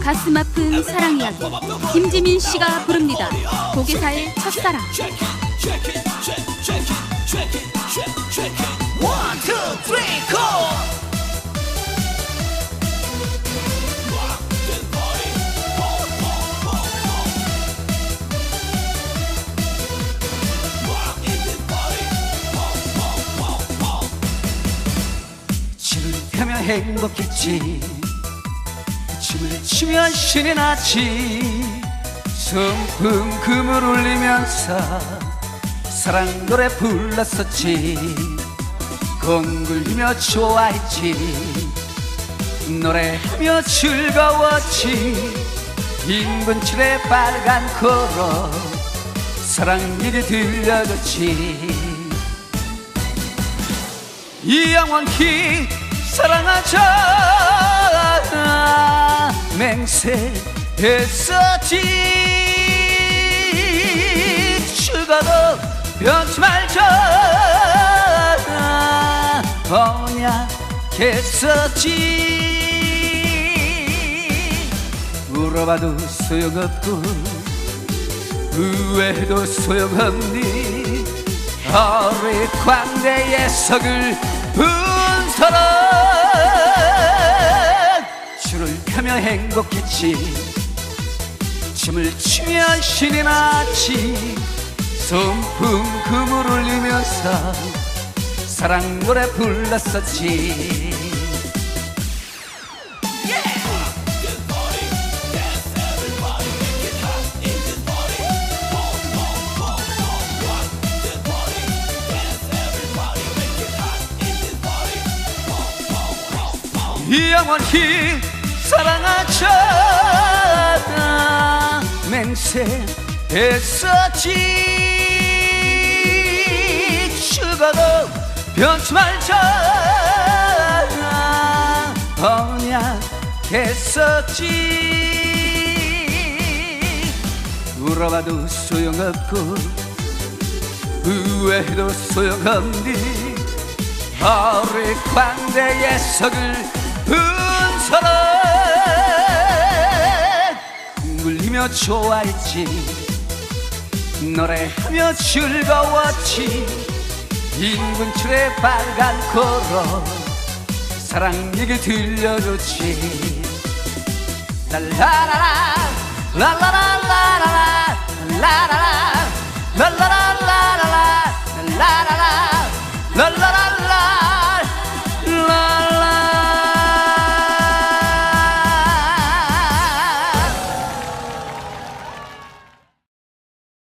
가슴 아픈 사랑 이야기 김지민 씨가 부릅니다. 고개사의 첫사랑. 행복했지 춤을 추면 신이 났지 성풍 금을 울리면서 사랑 노래 불렀었지. 공굴이며 좋아했지. 노래하며 즐거웠지. 인분칠의 빨간 코로 사랑 얘기 들려줬지. 이 영원히 사랑하자 맹세했었지. 죽어도 변치 말자. 언약했었지. 울어봐도 소용없고 후회도 소용없니? 어리 광대의 석을 분 펴며 행복했지. 춤을 추며 신이 났지 손풍 금을 울리면서 사랑 노래 불렀었지. 이 영원히 사랑하자 맹세했었지. 죽어도 변치 말자 언약했었지. 울어봐도 소용없고 후회도 소용없니? 어리 광대의 석을 분서는 좋아했지 노래하며 즐거웠지 인분출의 빨간 코로 사랑 얘기 들려줬지. 랄라라라 랄라라라라라 랄라라라 랄라라라라라 랄라라라 랄라라라